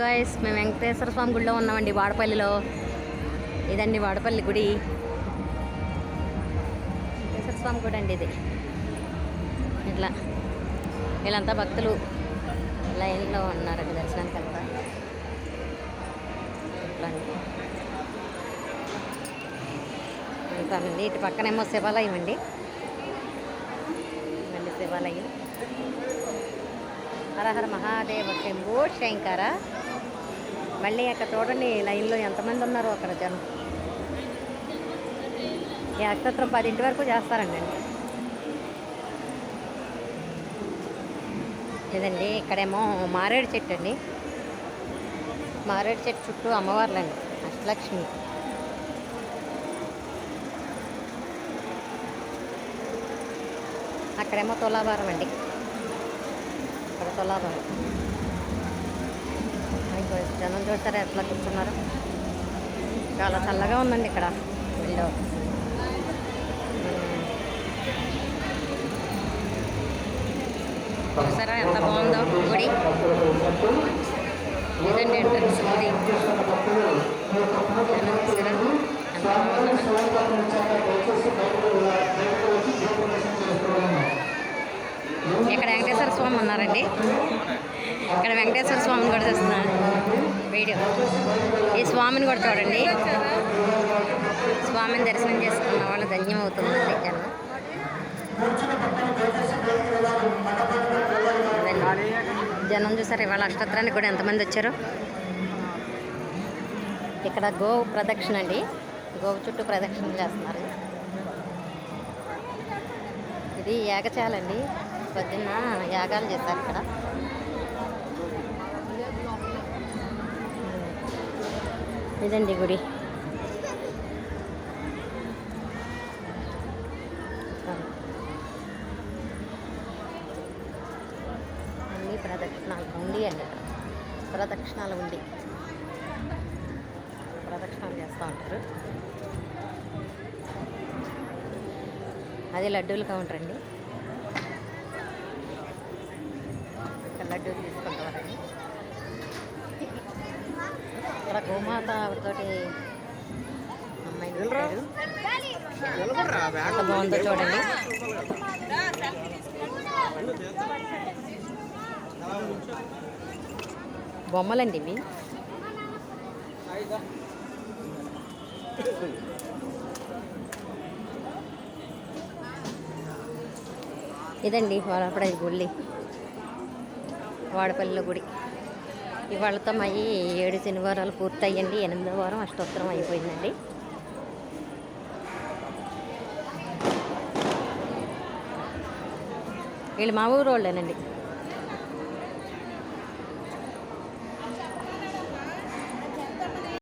Guys మేము వెంకటేశ్వర స్వామి గుడిలో ఉన్నామండి వాడపల్లిలో. ఇదండి వాడపల్లి గుడి. వెంకటేశ్వర స్వామి గుడి అండి ఇది. ఇట్లా. వీళ్ళంతా భక్తులు. లైన్లో ఉన్నారండి దర్శనానికి వెళ్తా ఇట్లా వెళ్తానండి ఇటు పక్కనేమో శివాలయం అండి. శివాలయం. శివాలయం హరహర మహాదేవ శంభో శంకర. మళ్ళీ అక్కడ చూడండి లైన్లో ఎంతమంది ఉన్నారో అక్కడ జనం. ఈ నక్షత్రం పదింటి వరకు చేస్తారండి. ఇదండి ఇక్కడేమో మారేడు చెట్టు అండి. మారేడు చెట్టు చుట్టూ అమ్మవార్లండి అష్టలక్ష్మి. అక్కడేమో తులాభారం అండి. అక్కడ తులాభారం. అయిపో జనం చూస్తారా ఎట్లా కూర్చున్నారు? చాలా చల్లగా ఉందండి ఇక్కడ విండో. చూసారా ఎంత బాగుందో గుడి? ఇదండి ఎంట్రన్స్ గుడి. చూసారా? ఎంత బాగుందో. ఇక్కడ వెంకటేశ్వర స్వామి ఉన్నారండి. ఇక్కడ వెంకటేశ్వర స్వామిని కూడా చూస్తున్నాను. వీడియో. ఈ స్వామిని కూడా చూడండి. స్వామిని దర్శనం చేసుకున్న వాళ్ళు ధన్యం అవుతుందండి జనం చూసారు ఇవాళ అష్టోత్తరానికి కూడా ఎంతమంది వచ్చారు? ఇక్కడ గోవు ప్రదక్షిణ అండి. గోవు చుట్టూ ప్రదక్షిణ చేస్తున్నారు. ఇది ఏకచాలండి పొద్దున్న యాగాలు చేశారు ఇక్కడ. ఇదండి గుడి. అన్ని ప్రదక్షిణాలు ఉండి అండి. ప్రదక్షిణాలు ఉండి ప్రదక్షిణాలు చేస్తూ ఉంటారు. అది లడ్డూలు కౌంటర్ అండి ఇక్కడ లడ్డూలు తీసుకుంటారండి ఇక్కడ గోమాత ఆవిడతోటి అమ్మాయి నిలిపారు. ఎంత బాగుందో చూడండి. బొమ్మలండి ఇవి. ఇదండి వాడపడ గుడి వాడపల్లిలో గుడి. ఇవాళతో మై ఏడు శనివారాలు పూర్తయ్యండి ఎనిమిదో వారం అష్టోత్తరం అయిపోయిందండి. వీళ్ళు మా ఊరు వాళ్ళేనండి